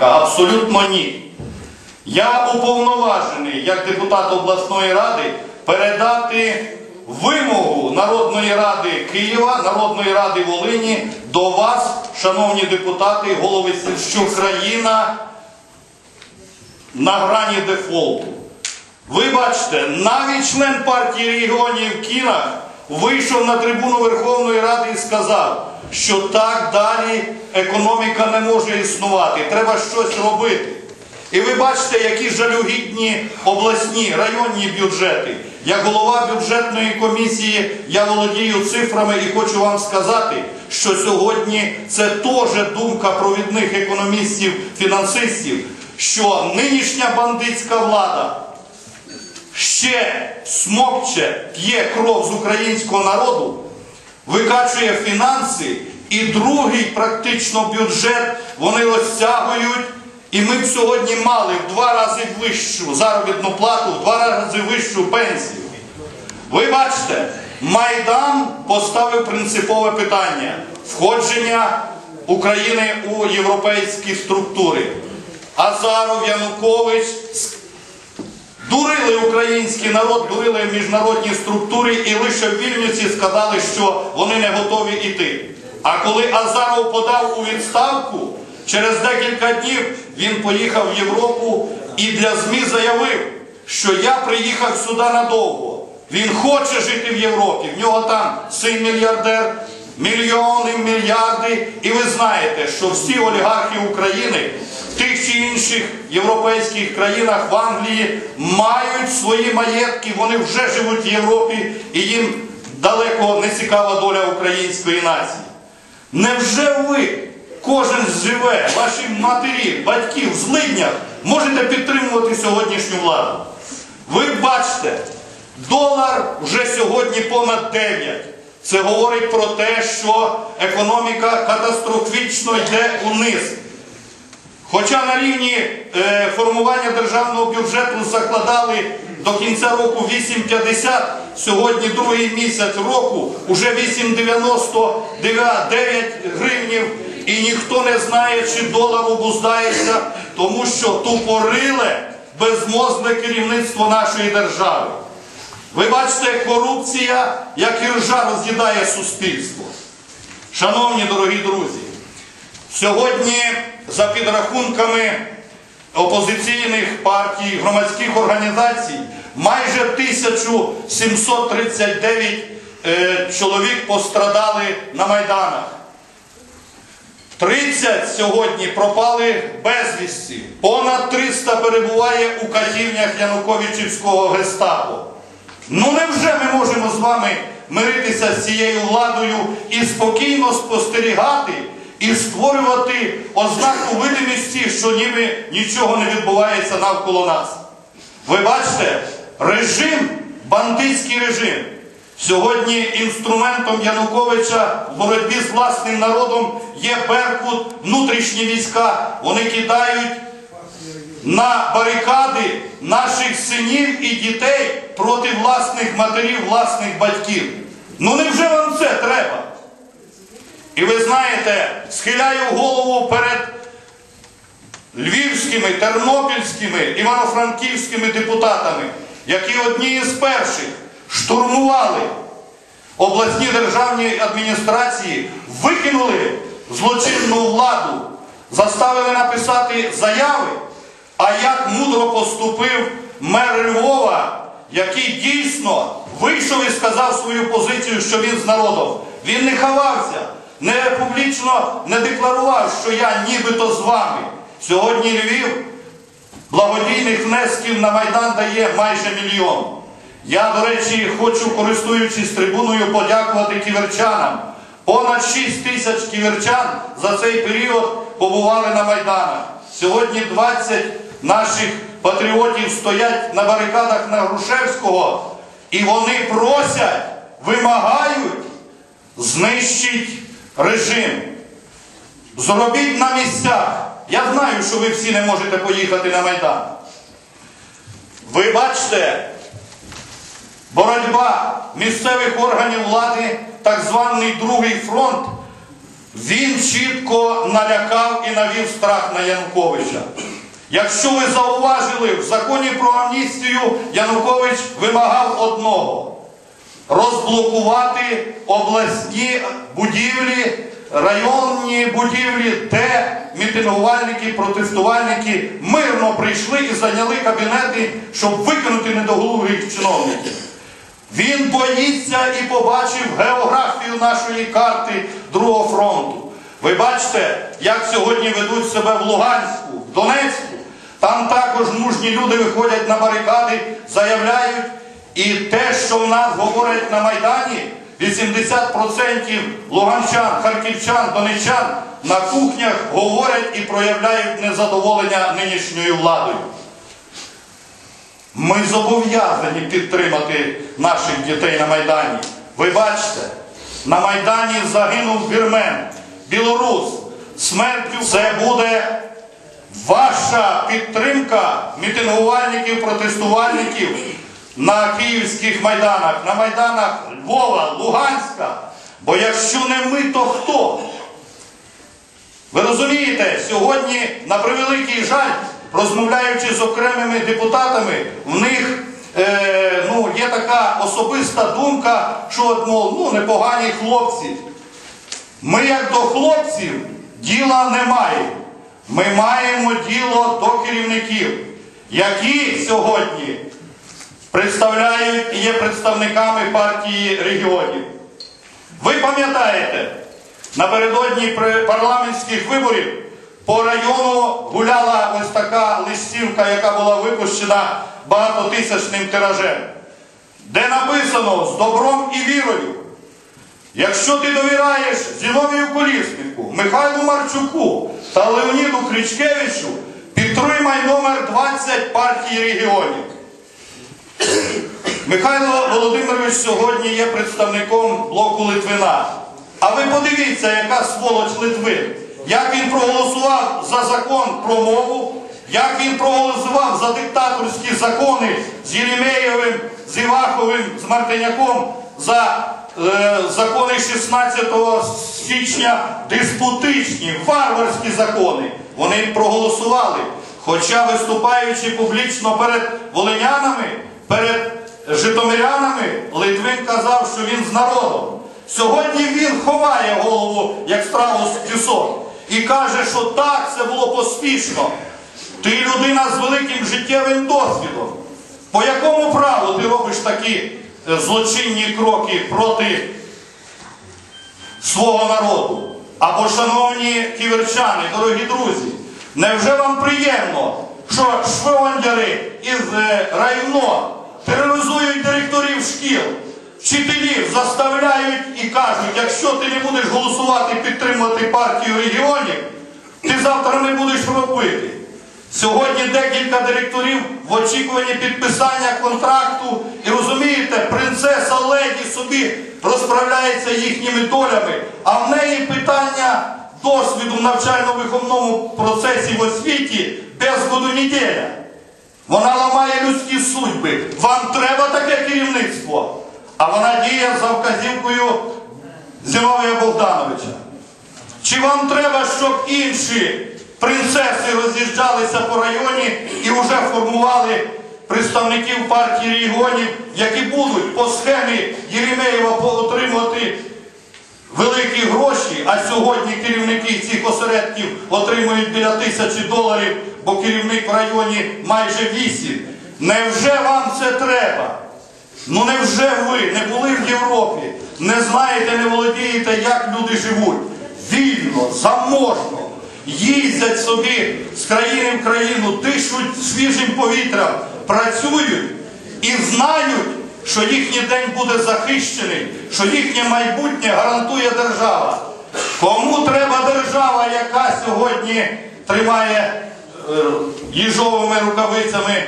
Абсолютно ні. Я уповноважений як депутат обласної ради передати вимогу Народної ради Києва, Народної ради Волині до вас, шановні депутати, голови що країна на грані дефолту. Ви бачите, навіть член партії регіонів Кінах вийшов на трибуну Верховної Ради і сказав, що так далі економіка не може існувати, треба щось робити. І ви бачите, які жалюгідні обласні районні бюджети. Як голова бюджетної комісії я володію цифрами і хочу вам сказати, що сьогодні це теж думка провідних економістів, фінансистів, що нинішня бандитська влада ще смокче, п'є кров з українського народу, викачує фінанси, і другий практично бюджет вони розтягують. І ми б сьогодні мали в два рази вищу заробітну плату, в два рази вищу пенсію. Ви бачите, Майдан поставив принципове питання входження України у європейські структури. Азаров, Янукович дурили український народ, дурили міжнародні структури і лише в Вільнюсі сказали, що вони не готові йти. А коли Азаров подав у відставку, через декілька днів він поїхав в Європу і для ЗМІ заявив, що я приїхав сюди надовго. Він хоче жити в Європі. В нього там син мільярдер, мільйони, мільярди. І ви знаєте, що всі олігархи України тих чи інших європейських країнах в Англії мають свої маєтки, вони вже живуть в Європі і їм далеко не цікава доля української нації. Невже ви, кожен живе, ваші матері, батьки в злиднях, можете підтримувати сьогоднішню владу? Ви бачите, долар вже сьогодні понад 9. Це говорить про те, що економіка катастрофічно йде униз. Хоча на рівні е, формування державного бюджету закладали до кінця року 8,50, сьогодні другий місяць року вже 8,99 гривнів, і ніхто не знає, чи долар обуздається, тому що тупориле безмозне керівництво нашої держави. Ви бачите, корупція, як і ржа, роз'їдає суспільство. Шановні дорогі друзі, сьогодні за підрахунками опозиційних партій, громадських організацій, майже 1739 е, чоловік пострадали на Майданах. 30 сьогодні пропали безвісті. Понад 300 перебуває у катівнях Януковичівського гестапо. Ну невже ми можемо з вами миритися з цією владою і спокійно спостерігати і створювати ознаку видимості, що ніби нічого не відбувається навколо нас? Ви бачите, режим, бандитський режим, сьогодні інструментом Януковича в боротьбі з власним народом є Беркут, внутрішні війська. Вони кидають на барикади наших синів і дітей проти власних матерів, власних батьків. Ну невже вам це треба? І ви знаєте, схиляю голову перед львівськими, тернопільськими, івано-франківськими депутатами, які одні із перших штурмували обласні державні адміністрації, викинули злочинну владу, заставили написати заяви. А як мудро поступив мер Львова, який дійсно вийшов і сказав свою позицію, що він з народом. Він не ховався, не публічно не декларував, що я нібито з вами. Сьогодні Львів благодійних внесків на Майдан дає майже мільйон. Я, до речі, хочу, користуючись трибуною, подякувати ківерчанам. Понад 6 тисяч ківерчан за цей період побували на Майданах. Сьогодні 20 наших патріотів стоять на барикадах на Грушевського, і вони просять, вимагають знищити режим. Зробіть на місцях. Я знаю, що ви всі не можете поїхати на Майдан. Ви бачите, боротьба місцевих органів влади, так званий Другий фронт, він чітко налякав і навів страх на Януковича. Якщо ви зауважили, в законі про амністію Янукович вимагав одного розблокувати обласні будівлі, районні будівлі, де мітингувальники, протестувальники мирно прийшли і зайняли кабінети, щоб викинути недоголових чиновників. Він боїться і побачив географію нашої карти Другого фронту. Ви бачите, як сьогодні ведуть себе в Луганську, в Донецьку. Там також мужні люди виходять на барикади, заявляють, і те, що в нас говорять на Майдані, 80% луганчан, харківчан, донеччан на кухнях говорять і проявляють незадоволення нинішньою владою. Ми зобов'язані підтримати наших дітей на Майдані. Ви бачите, на Майдані загинув вірмен, білорус. Смертю це буде ваша підтримка мітингувальників, протестувальників на київських майданах, на майданах Львова, Луганська. Бо якщо не ми, то хто? Ви розумієте, сьогодні, на превеликий жаль, розмовляючи з окремими депутатами, в них е, ну, є така особиста думка, що от, мов, ну, непогані хлопці. Ми, як до хлопців, діла не маємо. Ми маємо діло до керівників, які сьогодні представляють і є представниками партії регіонів. Ви пам'ятаєте, напередодні парламентських виборів по району гуляла ось така листівка, яка була випущена багатотисячним тиражем, де написано з добром і вірою. Якщо ти довіряєш Зіновію Коліснику, Михайлу Марчуку та Леоніду Кричкевичу, підтримай номер 20 партії регіонів. Михайло Володимирович сьогодні є представником блоку Литвина. А ви подивіться, яка сволоч Литвин. Як він проголосував за закон про мову, як він проголосував за диктаторські закони з Єремеєвим, з Іваховим, з Мартиняком за е, закони 16 січня диспутичні, варварські закони. Вони проголосували. Хоча виступаючи публічно перед волинянами, перед житомирянами, Литвин казав, що він з народом. Сьогодні він ховає голову, як в пісок, і каже, що так, це було поспішно. Ти людина з великим життєвим досвідом. По якому праву ти робиш такі е, злочинні кроки проти свого народу? Або, шановні ківерчани, дорогі друзі, невже вам приємно, що швондяри із е, районо тероризують директорів шкіл, вчителів заставляють і кажуть, якщо ти не будеш голосувати підтримувати партію регіонів, ти завтра не будеш робити. Сьогодні декілька директорів в очікуванні підписання контракту. І розумієте, принцеса леді собі розправляється їхніми долями, а в неї питання досвіду в навчально-виховному процесі в освіті без году неділя. Вона ламає людські судьби. Вам треба таке керівництво. А вона діє за вказівкою Зіновія Богдановича. Чи вам треба, щоб інші принцеси роз'їжджалися по районі і вже формували представників партії регіонів, які будуть по схемі Єремеєва отримувати великі гроші, а сьогодні керівники цих осередків отримують біля тисячі доларів, бо керівник в районі майже вісім. Невже вам це треба? Ну невже ви не були в Європі, не знаєте, не володієте, як люди живуть? Вільно, заможно, їздять собі з країни в країну, дишуть свіжим повітрям, працюють і знають, що їхній день буде захищений, що їхнє майбутнє гарантує держава. Кому треба держава, яка сьогодні тримає е, їжовими рукавицями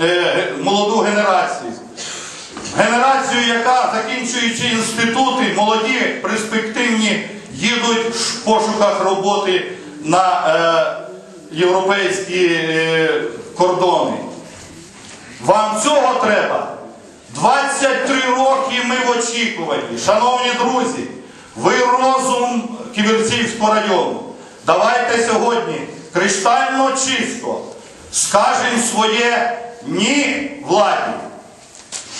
е, молоду генерацію? Генерацію, яка, закінчуючи інститути, молоді, перспективні, їдуть в пошуках роботи на е, європейські кордони. Вам цього треба? 23 роки ми в очікуванні. Шановні друзі, ви розум Ківерцівського району. Давайте сьогодні криштально чисто скажемо своє ні владі.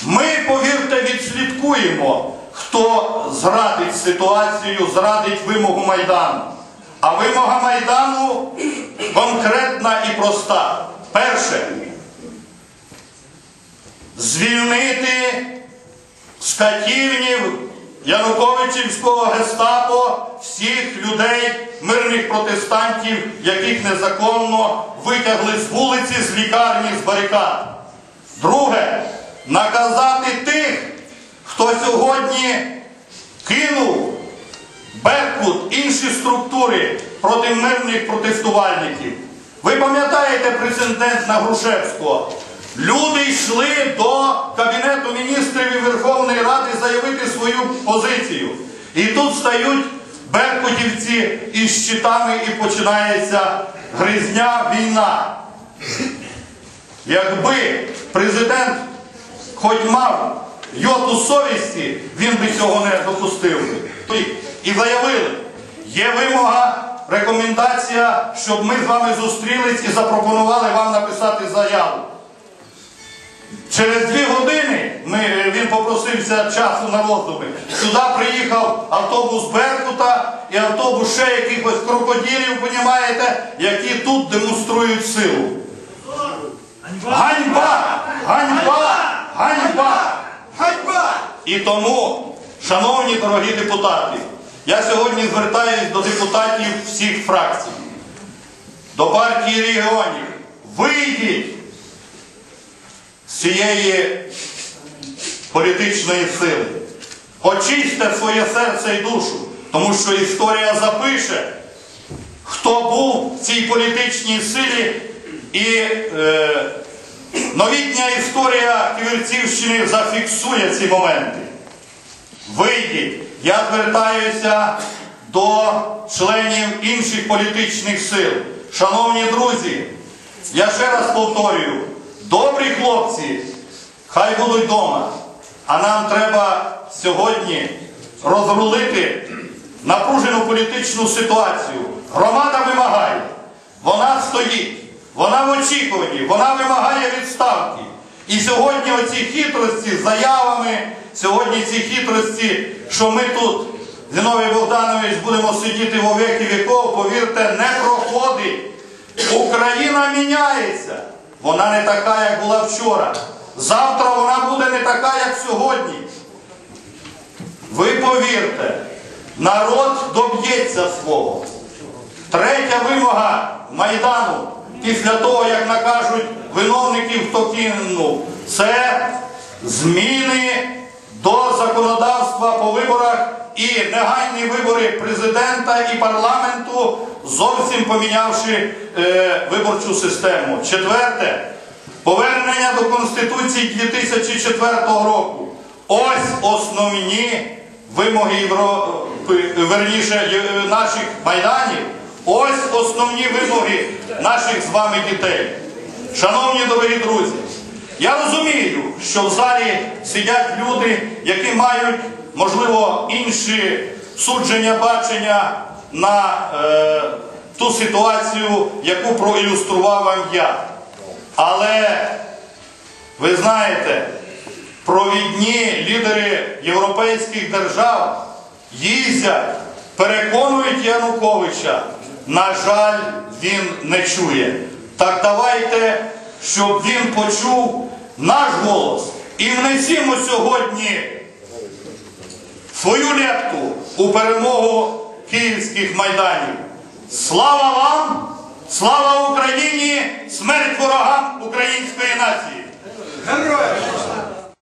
Ми, повірте, відслідкуємо, хто зрадить ситуацію, зрадить вимогу Майдану. А вимога Майдану конкретна і проста. Перше. Звільнити з катівнів Януковичівського гестапо всіх людей, мирних протестантів, яких незаконно витягли з вулиці, з лікарні, з барикад. Друге, наказати тих, хто сьогодні кинув Беркут, інші структури проти мирних протестувальників. Ви пам'ятаєте прецедент на Грушевського? Люди йшли до Кабінету міністрів і Верховної Ради заявити свою позицію. І тут стають беркутівці із щитами і починається гризня війна. Якби президент хоч мав йоту совісті, він би цього не допустив. І заявили, є вимога, рекомендація, щоб ми з вами зустрілись і запропонували вам написати заяву. Через дві години ми, він попросився часу на роздуми. Сюди приїхав автобус Беркута і автобус ще якихось крокодилів, понімаєте, які тут демонструють силу. Ганьба! Ганьба! Ганьба! Ганьба! І тому, шановні дорогі депутати, я сьогодні звертаюсь до депутатів всіх фракцій, до партії регіонів. Вийдіть цієї політичної сили. Очистьте своє серце і душу, тому що історія запише, хто був в цій політичній силі і е, новітня історія Ківерцівщини зафіксує ці моменти. Вийдіть, я звертаюся до членів інших політичних сил. Шановні друзі, я ще раз повторюю, добрі хлопці, хай будуть вдома. А нам треба сьогодні розрулити напружену політичну ситуацію. Громада вимагає, вона стоїть, вона в очікуванні, вона вимагає відставки. І сьогодні оці хитрості з заявами, сьогодні ці хитрості, що ми тут, Зіновій Богданович, будемо сидіти в віки віков, повірте, не проходить. Україна міняється. Вона не така, як була вчора. Завтра вона буде не така, як сьогодні. Ви повірте, народ доб'ється свого. Третя вимога Майдану після того, як накажуть виновників, хто кинув, це зміни до законодавства по виборах і негайні вибори президента і парламенту, зовсім помінявши е, виборчу систему. Четверте, повернення до Конституції 2004 року. Ось основні вимоги Європи, верніше е, наших майданів. Ось основні вимоги наших з вами дітей. Шановні дорогі друзі, я розумію, що в залі сидять люди, які мають, можливо, інші судження, бачення на е, ту ситуацію, яку проілюстрував вам я. Але ви знаєте, провідні лідери європейських держав їздять, переконують Януковича. На жаль, він не чує. Так давайте, щоб він почув наш голос і внесімо сьогодні свою лепту у перемогу київських майданів. Слава вам! Слава Україні! Смерть ворогам української нації! Героям!